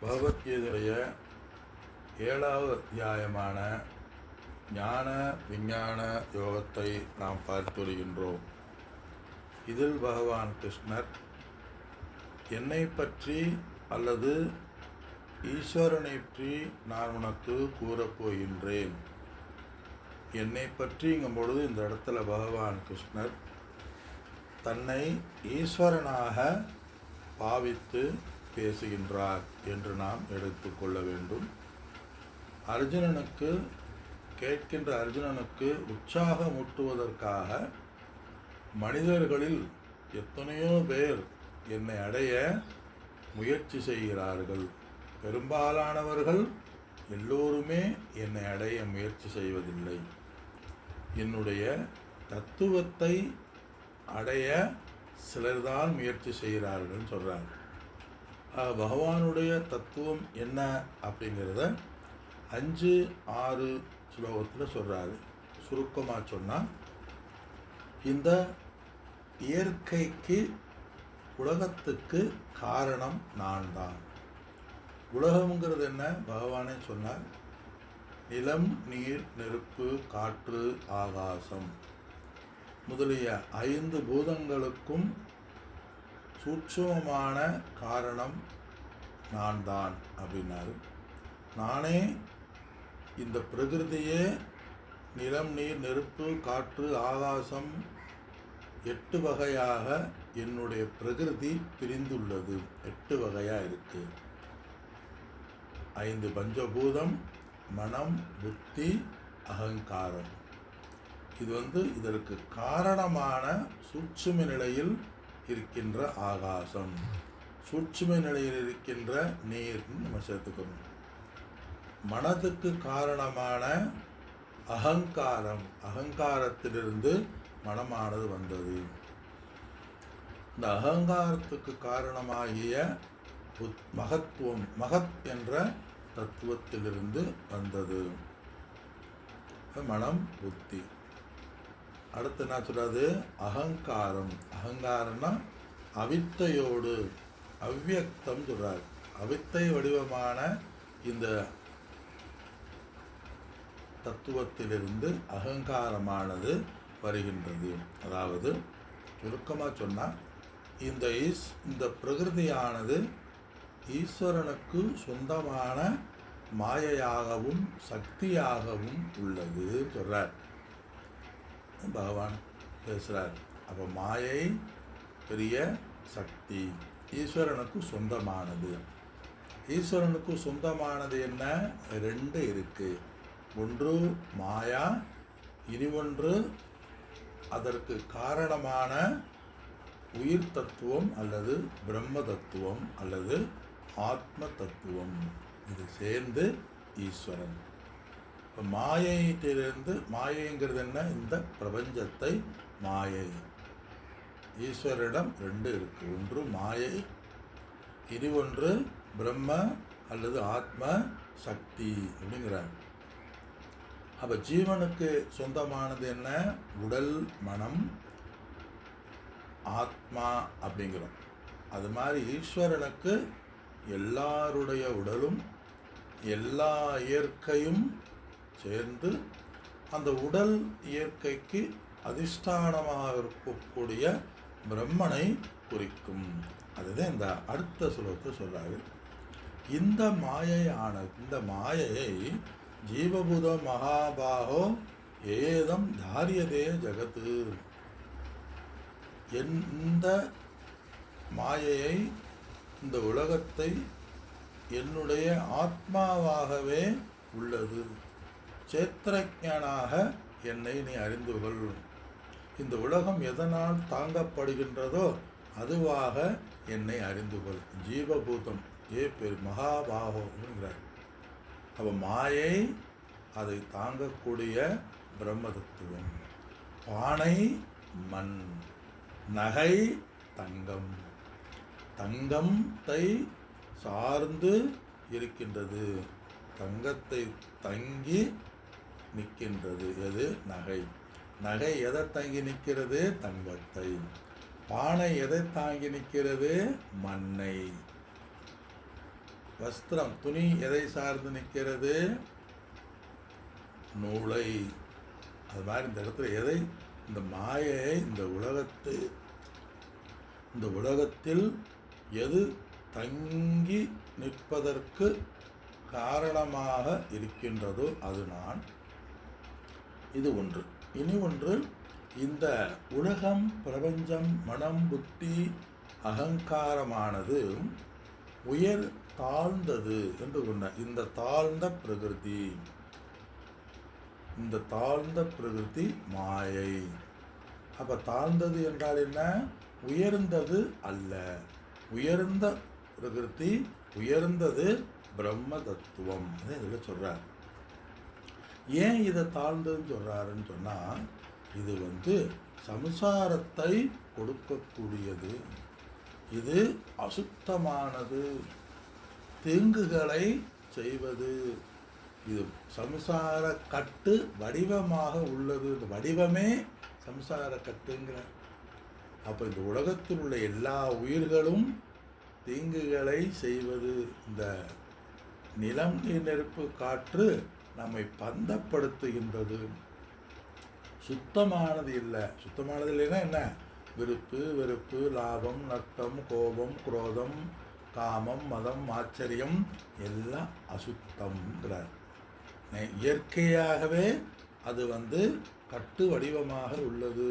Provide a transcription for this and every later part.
பகவத்கீதைய ஏழாவது அத்தியாயமான ஞான விஞ்ஞான யோகத்தை நாம் பார்த்து வருகின்றோம். இதில் பகவான் கிருஷ்ணர் என்னை பற்றி அல்லது ஈஸ்வரனை பற்றி நான் உனக்கு கூறப்போகின்றேன் என்னை பற்றிங்கும் பொழுது இந்த இடத்துல பகவான் கிருஷ்ணர் தன்னை ஈஸ்வரனாக பாவித்து பேசுகின்றார் என்று நாம் எடுத்துக்கொள்ள வேண்டும். அர்ஜுனனுக்கு கேட்கின்ற அர்ஜுனனுக்கு உற்சாகமூட்டுவதற்காக மனிதர்களில் எத்தனையோ பேர் என்னை அடைய முயற்சி செய்கிறார்கள். பெரும்பாலானவர்கள் எல்லோருமே என்னை அடைய முயற்சி செய்வதில்லை. என்னுடைய தத்துவத்தை அடைய சிலர் தான் முயற்சி செய்கிறார்கள் சொல்கிறாங்க பகவானுடைய தத்துவம் என்ன அப்படிங்கிறத அஞ்சு ஆறு ஸ்லோகத்தில் சொல்கிறாரு சுருக்கமாக சொன்னால் இந்த இயற்கைக்கு உலகத்துக்கு காரணம் நான் தான் உலகம்ங்கிறது என்ன? பகவானே சொன்னார். நிலம் நீர் நெருப்பு காற்று ஆகாசம். முதலிய ஐந்து பூதங்களுக்கும் சூட்சுமமான காரணம் நான் தான் அப்படின்னாரு. நானே இந்த பிரகிருதியே நிலம் நீர் நெருப்பு காற்று ஆகாசம் எட்டு வகையாக என்னுடைய பிரகிருதி பிரிந்துள்ளது. எட்டு வகையாக இருக்கு. ஐந்து பஞ்சபூதம் மனம் புத்தி அகங்காரம். இது வந்து இதற்கு காரணமான சூட்சும நிலையில் இருக்கின்ற ஆகாசம். சூட்சும நிலையில் இருக்கின்ற நீர் நம்ம சேர்த்துக்கணும். மனதுக்கு காரணமான அகங்காரம் அகங்காரத்திலிருந்து மனமானது வந்தது. இந்த அகங்காரத்துக்கு காரணமாகிய மகத்துவம் மகத் என்ற தத்துவத்திலிருந்து வந்தது. மனம் புத்தி. அடுத்து என்ன சொல்கிறது அகங்காரம். அகங்காரம்னா அவித்தையோடு அவ்வியக்தம் சொல்றார். அவித்தை வடிவமான இந்த தத்துவத்திலிருந்து அகங்காரமானது வருகின்றது. அதாவது சுருக்கமாக சொன்னால் இந்த ஈஸ் இந்த பிரகிருதியானது ஈஸ்வரனுக்கு சொந்தமான மாயையாகவும் சக்தியாகவும் உள்ளது சொல்றார். பகவான் பேசுகிறார் அப்போ மாயை பெரிய சக்தி. ஈஸ்வரனுக்கு சொந்தமானது. ஈஸ்வரனுக்கு சொந்தமானது என்ன? ரெண்டு இருக்குது ஒன்று மாயா இனி ஒன்று அதற்கு காரணமான உயிர் தத்துவம் அல்லது பிரம்ம தத்துவம் அல்லது ஆத்ம தத்துவம். இது சேர்ந்து ஈஸ்வரன். மாயையிலிருந்து மாயைங்கிறது என்ன இந்த பிரபஞ்சத்தை மாயை. ஈஸ்வரிடம் ரெண்டு இருக்கு. ஒன்று மாயை இது ஒன்று பிரம்ம அல்லது ஆத்ம சக்தி அப்படிங்கிறார். அப்போ ஜீவனுக்கு சொந்தமானது என்ன? உடல் மனம் ஆத்மா அப்படிங்கிறோம். அது மாதிரி ஈஸ்வரனுக்கு எல்லாருடைய உடலும் எல்லா இயற்கையும் சேர்ந்து அந்த உடல் இயற்கைக்கு அதிஷ்டானமாக இருக்கக்கூடிய பிரம்மனை குறிக்கும். அதுதான் இந்த அடுத்த சுலோகத்தை சொல்றாரு. இந்த மாயையான இந்த மாயையை ஜீவபூத மகாபாகோ ஏதம் தாரியதே ஜகத்து. எந்த மாயையை இந்த உலகத்தை என்னுடைய ஆத்மாவாகவே உள்ளது? சேத்திரஞானாக என்னை நீ அறிந்து கொள் இந்த உலகம் எதனால் தாங்கப்படுகின்றதோ அதுவாக என்னை அறிந்து கொள் ஜீவபூதம் ஏ பெரு மகாபாகோங்கிறார் அப்போ மாயை அதை தாங்கக்கூடிய பிரம்ம தத்துவம் பானை மண். நகை தங்கம். தங்கத்தை சார்ந்து இருக்கின்றது. தங்கத்தை தங்கி நிற்கின்றது எது? நகை. நகை எதை தங்கி நிற்கிறது? தங்கத்தை. பானை எதை தாங்கி நிற்கிறது? மண்ணை. வஸ்திரம் துணி எதை சார்ந்து நிற்கிறது? நூலை. அது மாதிரி இந்த இடத்துல எதை? இந்த மாயை இந்த உலகத்து இந்த உலகத்தில் எது தங்கி நிற்பதற்கு காரணமாக இருக்கின்றதோ அது நான் இது ஒன்று. இனி ஒன்று இந்த உலகம் பிரபஞ்சம் மனம் புத்தி அகங்காரமானது உயர் தாழ்ந்தது என்று சொன்ன இந்த தாழ்ந்த பிரகிருதி இந்த தாழ்ந்த பிரகிருதி மாயை. அப்போ தாழ்ந்தது என்றால் என்ன? உயர்ந்தது அல்ல. உயர்ந்த பிரகிருதி உயர்ந்தது பிரம்ம தத்துவம் இதில் சொல்கிறார் ஏன் இதை தாழ்ந்ததுன்னு சொல்கிறாருன்னு சொன்னால் இது வந்து சம்சாரத்தை கொடுக்கக்கூடியது. இது அசுத்தமானது. தீங்குகளை செய்வது. இது சம்சார கட்டு வடிவமாக உள்ளது. இந்த வடிவமே சம்சார கட்டுங்கிற. அப்போ இந்த உலகத்தில் உள்ள எல்லா உயிர்களும் தீங்குகளை செய்வது. இந்த நிலம் நீர் நெருப்பு காற்று நம்மை பந்தப்படுத்துகின்றது. சுத்தமானது இல்லை. சுத்தமானது இல்லைன்னா என்ன? விருப்பு வெறுப்பு லாபம் நட்டம் கோபம் குரோதம் காமம் மதம் ஆச்சரியம் எல்லாம் அசுத்தம்ங்கிறார். இயற்கையாகவே அது வந்து கட்டு வடிவமாக உள்ளது.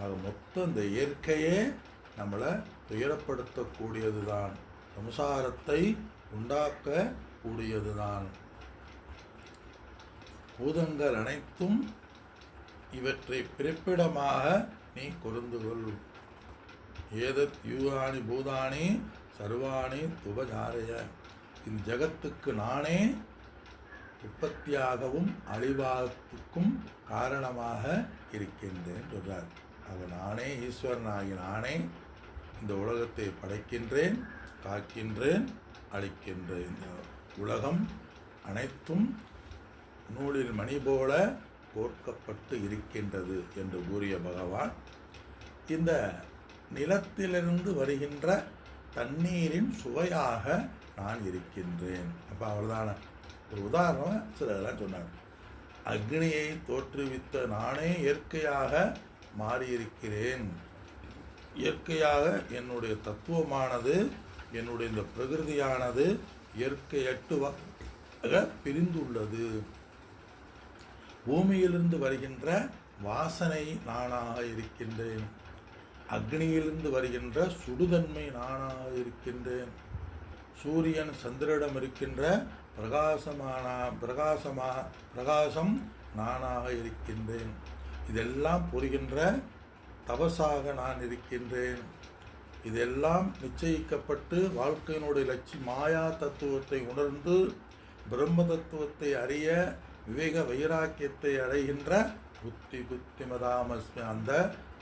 ஆக மொத்தம் இந்த இயற்கையே நம்மளை துயரப்படுத்தக்கூடியது தான் சம்சாரத்தை உண்டாக்க கூடியதுதான் பூதங்கள் அனைத்தும் இவற்றை பிறப்பிடமாக நீ கொருந்துகொள் ஏதத் யூகாணி பூதானி சர்வாணி துபஜாரய. இந்த ஜகத்துக்கு நானே உற்பத்தியாகவும் அழிவாகத்துக்கும் காரணமாக இருக்கின்றேன் சொல்றார் அவர் நானே ஈஸ்வரனாகி நானே இந்த உலகத்தை படைக்கின்றேன் காக்கின்றேன் அழிக்கின்றேன். இந்த உலகம் அனைத்தும் நூலில் மணி போல கோர்க்கப்பட்டு இருக்கின்றது என்று கூறிய பகவான் இந்த நிலத்திலிருந்து வருகின்ற தண்ணீரின் சுவையாக நான் இருக்கின்றேன். அப்போ அவ்வளோதான ஒரு உதாரணம். சிலதெல்லாம் சொன்னார். அக்னியை தோற்றுவித்த நானே இயற்கையாக மாறியிருக்கிறேன். இயற்கையாக என்னுடைய தத்துவமானது என்னுடைய இந்த பிரகிருதியானது இயற்கையட்டுவாக பிரிந்துள்ளது. பூமியிலிருந்து வருகின்ற வாசனை நானாக இருக்கின்றேன். அக்னியிலிருந்து வருகின்ற சுடுதன்மை நானாக இருக்கின்றேன். சூரியன் சந்திரனிடம் இருக்கின்ற பிரகாசமான பிரகாசமாக பிரகாசம் நானாக இருக்கின்றேன். இதெல்லாம் புரிகின்ற தபசாக நான் இருக்கின்றேன். இதெல்லாம் நிச்சயிக்கப்பட்டு வாழ்க்கையினுடைய லட்சி மாயா தத்துவத்தை உணர்ந்து பிரம்ம தத்துவத்தை அறிய விவேக வைராக்கியத்தை அடைகின்ற புத்தி புத்திமதாமஸ்மி அந்த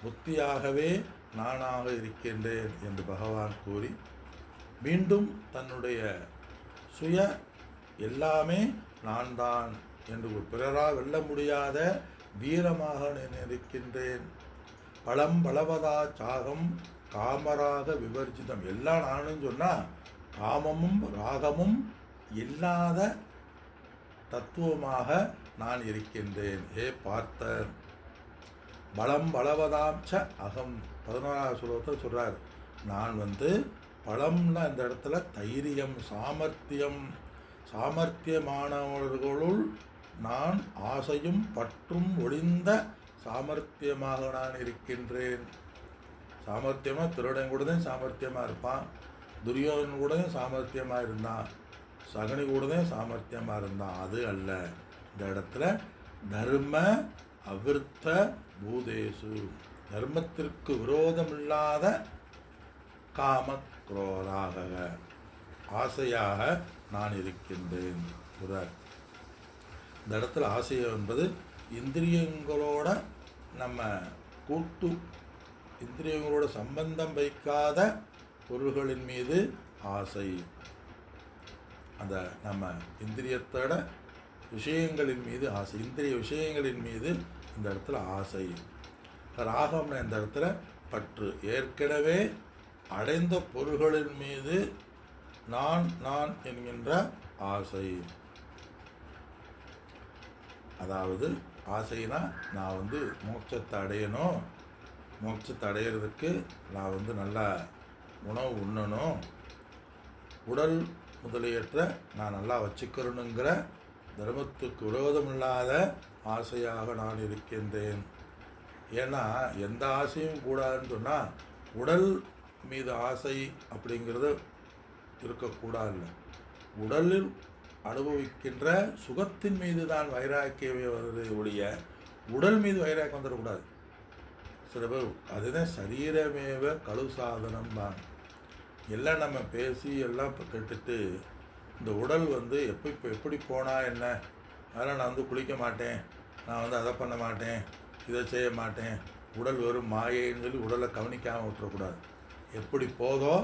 புத்தியாகவே நானாக இருக்கின்றேன் என்று பகவான் கூறி மீண்டும் தன்னுடைய சுய எல்லாமே நான் தான் என்று ஒரு பிறரால் வெல்ல முடியாத வீரமாக நினைக்கின்றேன் இருக்கின்றேன். பழம் பலவதா சாகம் காமராக விவர்ஜிதம். எல்லாம் நானும் சொன்னால் காமமும் ராகமும் இல்லாத தத்துவமாக நான் இருக்கின்றேன். ஏ பார்த்த பலம் பலவதாம் ச அகம். பதினோராவது ஸ்லோகத்தில் சொல்கிறார் நான் வந்து பலம்னா இந்த இடத்துல தைரியம் சாமர்த்தியம் சாமர்த்தியமானவர்களுள் நான் ஆசையும் பற்றும் ஒளிந்த சாமர்த்தியமாக நான் இருக்கின்றேன். சாமர்த்தியமாக திருடன் கூட சாமர்த்தியமாக இருப்பான். துரியோதன் கூட சாமர்த்தியமாக இருந்தான். சகனி கூடதே சாமர்த்தியமாக இருந்தான் அது அல்ல. இந்த இடத்துல தர்ம அவிர்த்த பூதேசு. தர்மத்திற்கு விரோதமில்லாத காம குரோராக ஆசையாக நான் இருக்கின்றேன் சொல்றார். இந்த இடத்துல ஆசை என்பது இந்திரியங்களோட நம்ம கூட்டு இந்திரியங்களோட சம்பந்தம் வைக்காத பொருள்களின் மீது ஆசை. அந்த நம்ம இந்திரியத்தோட விஷயங்களின் மீது ஆசை இந்திரிய விஷயங்களின் மீது இந்த இடத்துல ஆசை. ராகம்னா இந்த இடத்துல பற்று. ஏற்கனவே அடைந்த பொருள்களின் மீது நான் நான் என்கின்ற ஆசை. அதாவது ஆசைனா நான் வந்து மோட்சத்தை அடையணும். மோட்சத்தை அடையிறதுக்கு நான் வந்து நல்லா உணவு உண்ணணும். உடல் முதலியற்ற நான் நல்லா வச்சுக்கிறணுங்கிற தர்மத்துக்கு விரோதமில்லாத ஆசையாக நான் இருக்கின்றேன். ஏன்னா எந்த ஆசையும் கூடாதுன்னு சொன்னால் உடல் மீது ஆசை அப்படிங்கிறது இருக்கக்கூடாது உடலில் அனுபவிக்கின்ற சுகத்தின் மீது தான் வைராக்கியமே வருது ஒழிய உடல் மீது வைராக்கியம் வந்துடக்கூடாது. சில பேர் அதுதான் சரீரமேவ கழு சாதனம் தான் எல்லாம் நம்ம பேசி எல்லாம் இப்போ இந்த உடல் வந்து எப்போ இப்போ எப்படி போனால் என்ன? அதெல்லாம் நான் வந்து குளிக்க மாட்டேன். நான் வந்து அதை பண்ண மாட்டேன் இதை செய்ய மாட்டேன். உடல் வெறும் மாயைன்னு சொல்லி உடலை கவனிக்காமல் விட்டுறக்கூடாது. எப்படி போதோ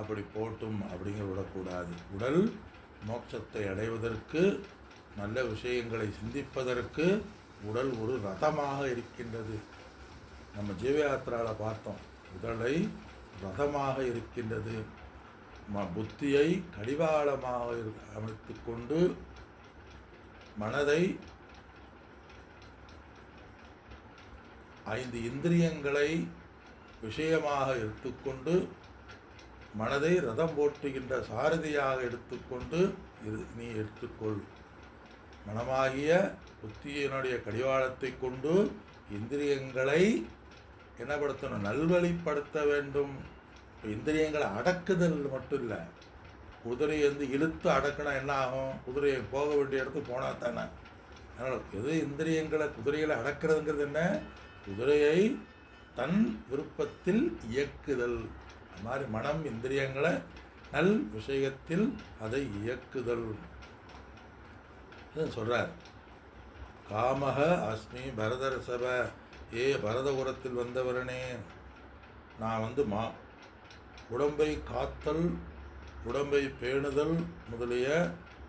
அப்படி போட்டும் அப்படிங்கிற விடக்கூடாது. உடல் மோட்சத்தை அடைவதற்கு நல்ல விஷயங்களை சிந்திப்பதற்கு உடல் ஒரு ரதமாக இருக்கின்றது. நம்ம ஜீவயாத்திராவில் பார்த்தோம். உடலை ரதமாக இருக்கின்றது. ம புத்தியை கடிவாளமாக இரு- கொண்டு மனதை ஐந்து இந்திரியங்களை விஷயமாக எடுத்துக்கொண்டு மனதை ரதம் போட்டுகின்ற சாரதியாக எடுத்துக்கொண்டு இது நீ எடுத்துக்கொள். மனமாகிய புத்தியினுடைய கடிவாளத்தை கொண்டு இந்திரியங்களை என்னப்படுத்தணும் நல்வழிப்படுத்த வேண்டும். இந்திரியங்களை அடக்குதல் மட்டும் இல்லை குதிரையை வந்து இழுத்து அடக்கினா என்ன ஆகும்? குதிரையை போக வேண்டிய இடத்துக்கு போனால் தானே. அதனால் எது இந்திரியங்களை குதிரைகளை அடக்கிறதுங்கிறது என்ன? குதிரையை தன் விருப்பத்தில் இயக்குதல். அது மாதிரி மனம் இந்திரியங்களை நல் விஷயத்தில் அதை இயக்குதல். சொல்கிறார் காமக அஸ்மி பரதரசப. ஏ பரதபுரத்தில் வந்தவரனே நான் வந்து மா உடம்பை காத்தல் உடம்பை பேணுதல் முதலிய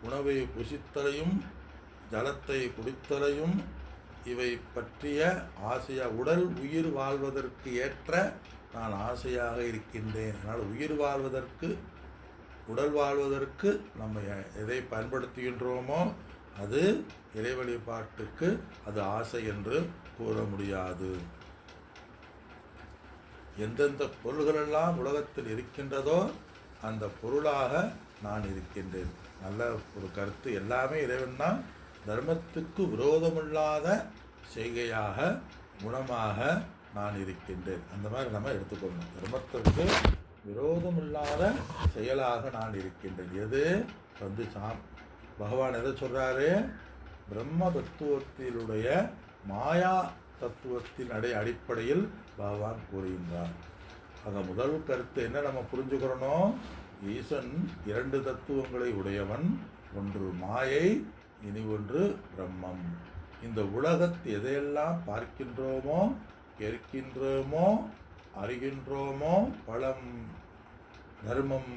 உணவை புசித்தலையும் ஜலத்தை குடித்தலையும் இவை பற்றிய ஆசையா உடல் உயிர் வாழ்வதற்கு ஏற்ற நான் ஆசையாக இருக்கின்றேன். அதனால் உயிர் வாழ்வதற்கு உடல் வாழ்வதற்கு நம்ம எதை பயன்படுத்துகின்றோமோ அது இறைவழிபாட்டுக்கு அது ஆசை என்று கூற முடியாது எந்தெந்த பொருள்களெல்லாம் உலகத்தில் இருக்கின்றதோ அந்த பொருளாக நான் இருக்கின்றேன். நல்ல ஒரு கருத்து. எல்லாமே இறைவன் தான் தர்மத்துக்கு விரோதமில்லாத செய்கையாக குணமாக நான் இருக்கின்றேன். அந்த மாதிரி நம்ம எடுத்துக்கொள்ளணும். தர்மத்திற்கு விரோதமில்லாத செயலாக நான் இருக்கின்றேன். எது? வந்து சாம் பகவான் எதை சொல்றாரு? பிரம்ம தத்துவத்தினுடைய மாயா தத்துவத்தின் அடை அடிப்படையில் பகவான் கூறுகின்றார். அந்த முதல் கருத்து என்ன நம்ம புரிஞ்சுக்கிறோம் ஈசன் இரண்டு தத்துவங்களை உடையவன் ஒன்று மாயை இனி ஒன்று பிரம்மம். இந்த உலகத்தை எதையெல்லாம் பார்க்கின்றோமோ கேட்கின்றோமோ அறிகின்றோமோ பழம் தர்மம்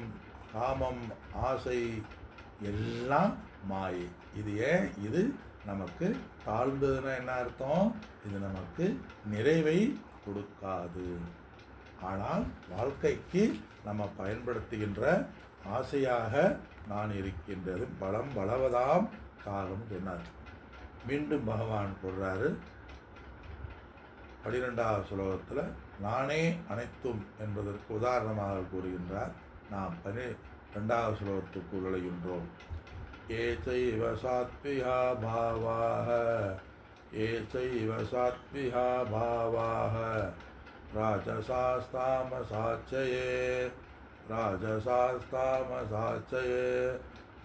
காமம் ஆசை எல்லாம் மாயை. இது ஏன்? இது நமக்கு தாழ்ந்ததுன்னா என்ன அர்த்தம்? இது நமக்கு நிறைவை கொடுக்காது. ஆனால் வாழ்க்கைக்கு நம்ம பயன்படுத்துகின்ற ஆசையாக நான் இருக்கின்றது. பலம் வளவதாம் காலம் சொன்னார். மீண்டும் பகவான் சொல்றாரு. பனிரெண்டாவது சுலோகத்தில் நானே அனைத்தும் என்பதற்கு உதாரணமாக கூறுகின்றார். நாம் பனி ரெண்டாவது ஸ்லோகத்துக்கு நுழைகின்றோம் ஏச்சைவ சாத்விகா பாவாக ஏச்சைவ சாத்விகா பாவாக ராஜசாஸ்தாமசாச்சயே ராஜசாஸ்தாமசாச்சயே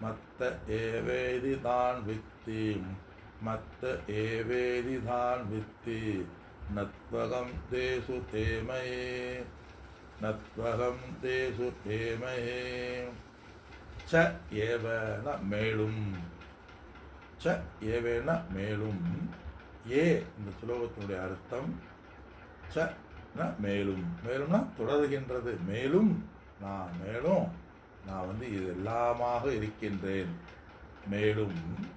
மத்த ஏவேதி தான் வித்தி மத்த ஏவேதி தான் வித்தி நத்வகம் தேசு தேமயே நத்வகம் தேசு தேமயே ச ஏவன மேலும். ச ஏவேன மேலும். ஏ இந்த சுலோகத்தினுடைய அர்த்தம். ச ந மேலும். மேலும்னா தொடர்கின்றது. மேலும் நான் மேலும். நான் வந்து இது எல்லாமாக இருக்கின்றேன். மேலும்.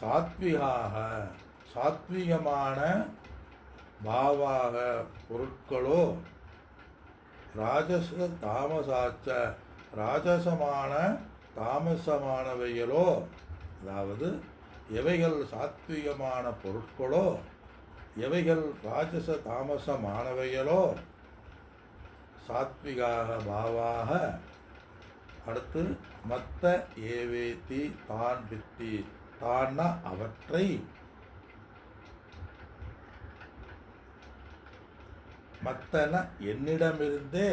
சாத்விகாக சாத்விகமான பாவாக பொருட்களோ ராஜச தாமசாச்ச ராஜசமான தாமசமானவைகளோ அதாவது எவைகள் சாத்விகமான பொருட்களோ எவைகள் ராஜச தாமசமானவைகளோ சாத்விகாக பாவாக அடுத்து மத்த ஏவேத்தி தான் வித்தி தான்னா அவற்றை மத்தன என்னிடமிருந்தே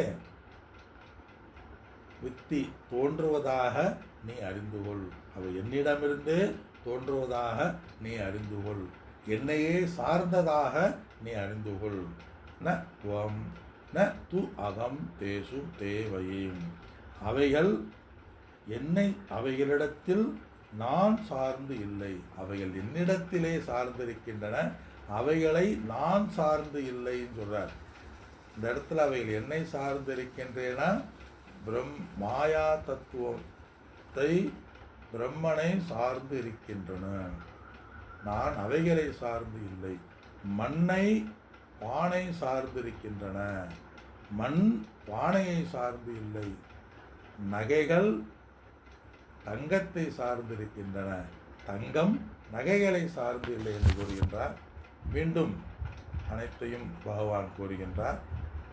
வித்தி தோன்றுவதாக நீ அறிந்து கொள் அவை என்னிடமிருந்து தோன்றுவதாக நீ அறிந்து கொள் என்னையே சார்ந்ததாக நீ அறிந்து கொள் ந துவம் ந து அகம் தேசு தேவையும். அவைகள் என்னை அவைகளிடத்தில் நான் சார்ந்து இல்லை. அவைகள் என்னிடத்திலே சார்ந்திருக்கின்றன. அவைகளை நான் சார்ந்து இல்லைன்னு சொல்கிறார் இந்த இடத்துல அவைகள் என்னை சார்ந்து பிரம் மாயா தத்துவத்தை பிரம்மனை சார்ந்து இருக்கின்றன. நான் அவைகளை சார்ந்து இல்லை. மண்ணை பானை சார்ந்து இருக்கின்றன. மண் பானையை சார்ந்து இல்லை. நகைகள் தங்கத்தை சார்ந்து இருக்கின்றன. தங்கம் நகைகளை சார்ந்து இல்லை என்று கூறுகின்றார். மீண்டும் அனைத்தையும் பகவான் கூறுகின்றார்.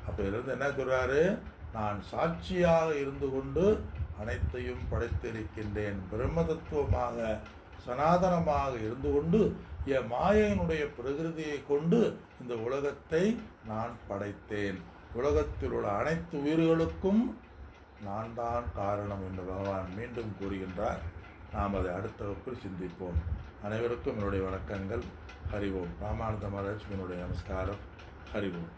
அப்போ இருந்து என்ன கூறுறாரு நான் சாட்சியாக இருந்து கொண்டு அனைத்தையும் படைத்திருக்கின்றேன். பிரம்ம தத்துவமாக சனாதனமாக இருந்து கொண்டு என் மாயையினுடைய பிரகிருதியை கொண்டு இந்த உலகத்தை நான் படைத்தேன். உலகத்தில் உள்ள அனைத்து உயிர்களுக்கும் நான் தான் காரணம் என்று பகவான் மீண்டும் கூறுகின்றார். நாம் அதை அடுத்த வகுப்பில் சிந்திப்போம். அனைவருக்கும் என்னுடைய வணக்கங்கள். ஹரிவோம் ராமானந்த மகாராஜ் என்னுடைய நமஸ்காரம். ஹரிவோம்